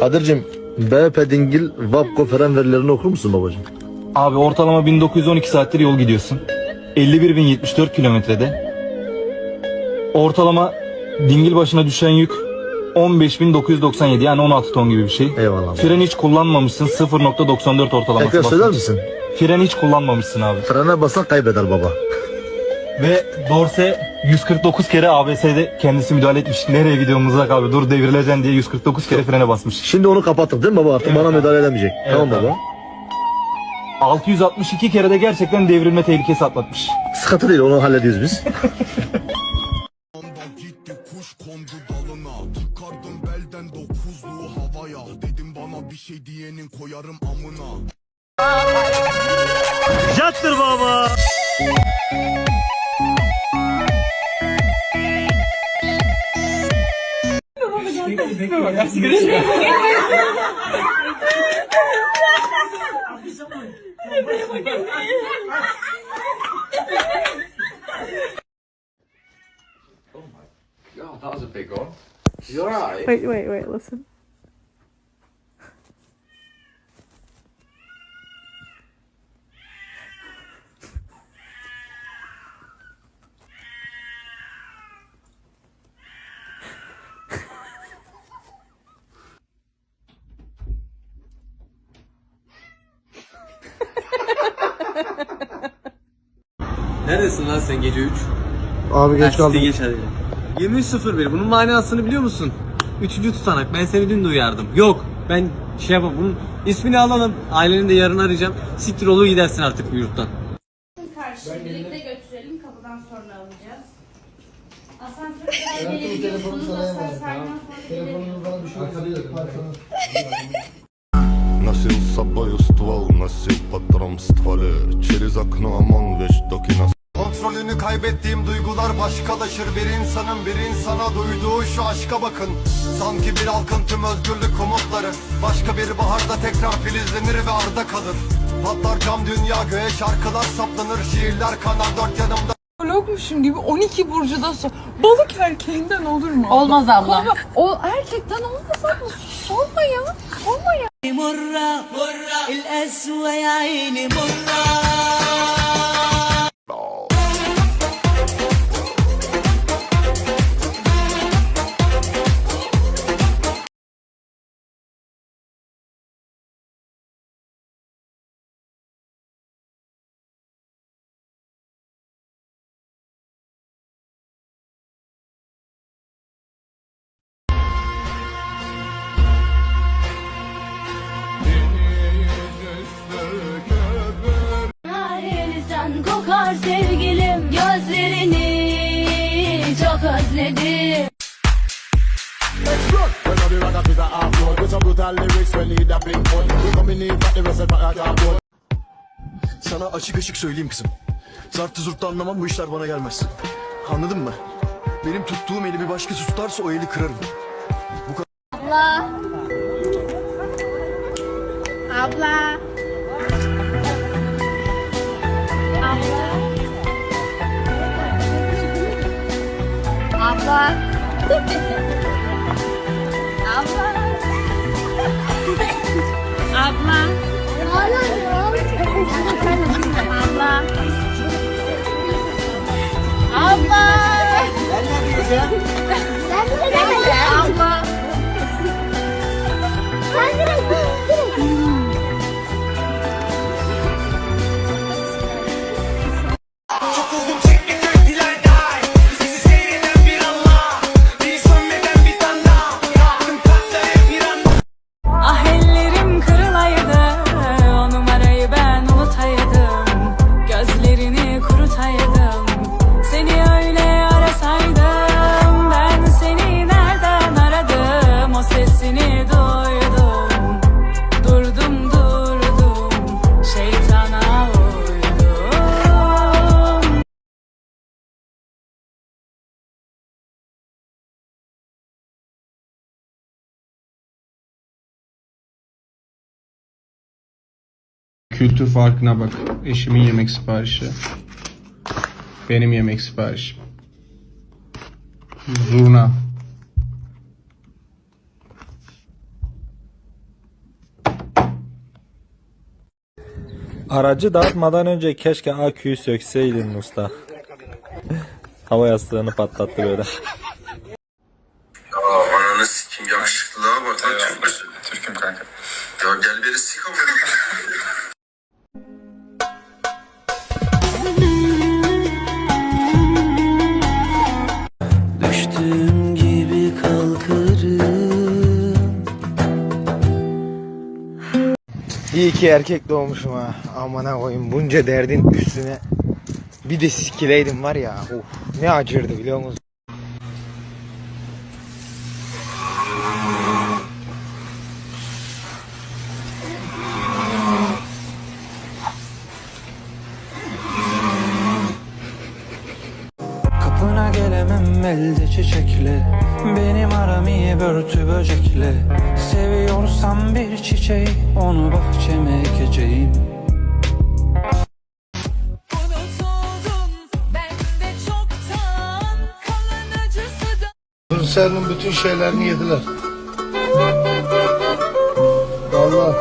Kadir'cim BP Dingil Vapko fren verilerini okur musun babacığım? Abi ortalama 1912 saattir yol gidiyorsun. 51.074 kilometrede. Ortalama dingil başına düşen yük 15.997 yani 16 ton gibi bir şey. Eyvallah. Fren hiç kullanmamışsın 0.94 ortalaması Tekrar söyler basınç. misin? Fren hiç kullanmamışsın abi. Frene basan kaybeder baba. Ve Dorse 149 kere ABS'de kendisi müdahale etmiş. Nereye gidiyor mızrak abi dur devrileceksin diye 149 kere frene basmış. Şimdi onu kapattık değil mi baba? Artık Evet bana abi. müdahale edemeyecek. tamam abi. baba. 662 kere de gerçekten devrilme tehlikesi atlatmış. Sıkıntı değil onu hallediyoruz biz. Anda gitti kuş kondu dalına Çıkardım belden dokuzluğu havaya Dedim bana bir şey diyenin koyarım amına Jattır baba. Oh my god, that was a big one. You're right. Wait, wait, wait, listen. Neredesin lan sen gece 3? Abi geç kaldım. Geç hadi. 23.01 bunun manasını biliyor musun? Üçüncü tutanak ben seni dün de uyardım. Yok ben şey yapamam bunun ismini alalım aileni de yarın arayacağım. Siktir olur gidersin artık bu yurttan. Karşı birlikte götürelim kapıdan sonra alacağız. Asansörden gelebiliyorsunuz. Asansörden sonra gelebiliyorsunuz. Носился бою ствол, носил патрон в стволе Через окно ОМОН вещь доки нас Kontrolünü kaybettiğim duygular başkalaşır Bir insanın bir insana duyduğu şu aşka bakın Sanki bir halkın tüm özgürlük umutları Başka bir baharda tekrar filizlenir ve arda kalır Patlar cam dünya göğe şarkılar saplanır Şiirler kanar dört yanımda Blogmuşum gibi 12 burcuda so balık erkeğinden olur mu? Olmaz abla. O erkekten olmaz abla. Sorma ya. Sorma ya. Yarenizden Sana açık açık söyleyeyim kızım. Zartı zurttu anlamam bu işler bana gelmez. Anladın mı? Benim tuttuğum eli bir başkası tutarsa o eli kırarım. Abla. Abla. Abla. Abla. Abla. Abla. Abla. Abla. Diyeceğim? Abla. Kültür farkına bak. Eşimin yemek siparişi. Benim yemek siparişim. Zurna. Aracı dağıtmadan önce keşke aküyü sökseydin usta. Hava yastığını patlattı böyle. Aa ananı sikim yakışıklılığa bak lan Türk'üm. Türk'üm kanka. Ya gel beni sik ama. İyi ki erkek doğmuşum ha. Amına koyayım bunca derdin üstüne. Bir de sikileydim var ya. Of ne acırdı biliyor musun? Elde çiçekle Benim aram iyi börtü böcekle Seviyorsam bir çiçeği Onu bahçeme ekeceğim Hırser'in bütün şeylerini yediler. Vallahi.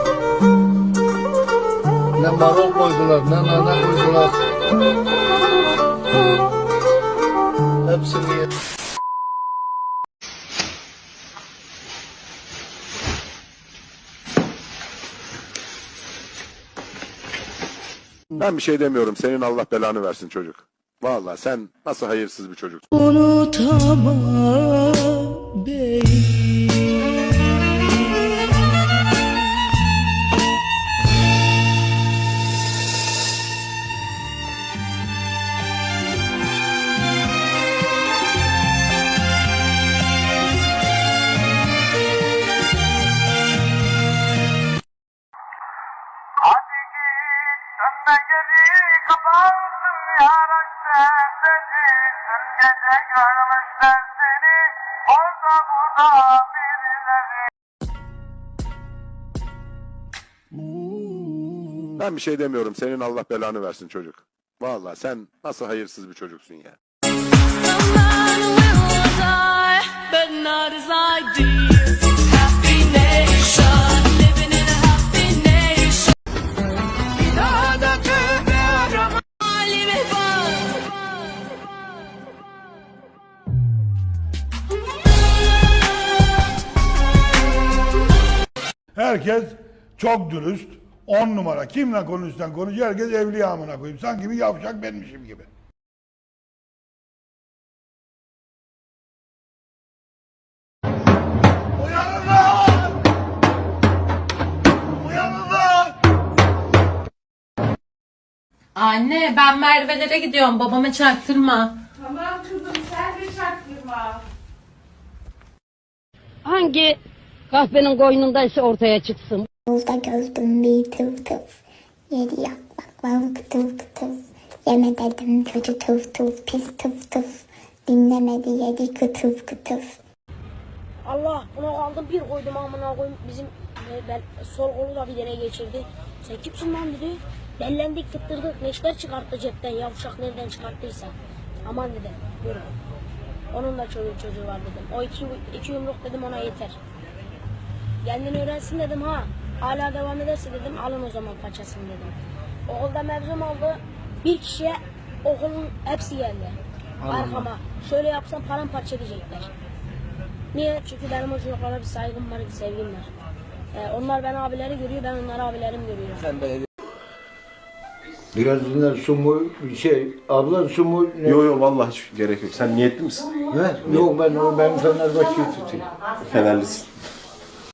Ne marul koydular, ne nane koydular. Ben bir şey demiyorum. Senin Allah belanı versin çocuk. Vallahi sen nasıl hayırsız bir çocuksun. Ben bir şey demiyorum. Senin Allah belanı versin çocuk. Vallahi sen nasıl hayırsız bir çocuksun ya. Herkes çok dürüst. On numara. Kimle konuşsan konuş. Herkes evli amına koyayım. Sanki bir yavşak benmişim gibi. Anne ben Merve'lere gidiyorum. Babama çaktırma. Tamam kızım sen de çaktırma. Hangi kahvenin koynundaysa ortaya çıksın. Yolda gördüm bir tıv tıv. Yedi yapmak kıtır kıtır. Yeme dedim kötü tıv tıv pis tıv tıv. Dinlemedi yedi kıtır kıtır. Allah buna kaldım bir koydum amına koyayım bizim e, ben sol kolu da bir deney geçirdi. Sen kimsin lan dedi. Dellendik fıttırdık neşter çıkarttı cepten yavşak nereden çıkarttıysa. Aman dedim yürü. Onun da çocuğu çocuğu var dedim. O iki, iki yumruk dedim ona yeter. Kendini öğrensin dedim ha. Hala devam ederse dedim alın o zaman paçasını dedim. Okulda mevzum oldu. Bir kişiye okulun hepsi geldi. Arkama. Şöyle yapsam paramparça edecekler. Niye? Çünkü benim o çocuklara bir saygım var, bir sevgim var. Ee, onlar ben abileri görüyor, ben onları abilerim görüyorum. Biraz dinler su mu şey abla su mu ne? Yo yo vallahi hiç gerek yok. Sen niyetli misin? Yok ben o ben Fenerbahçe'yi tutayım. Fenerlisin.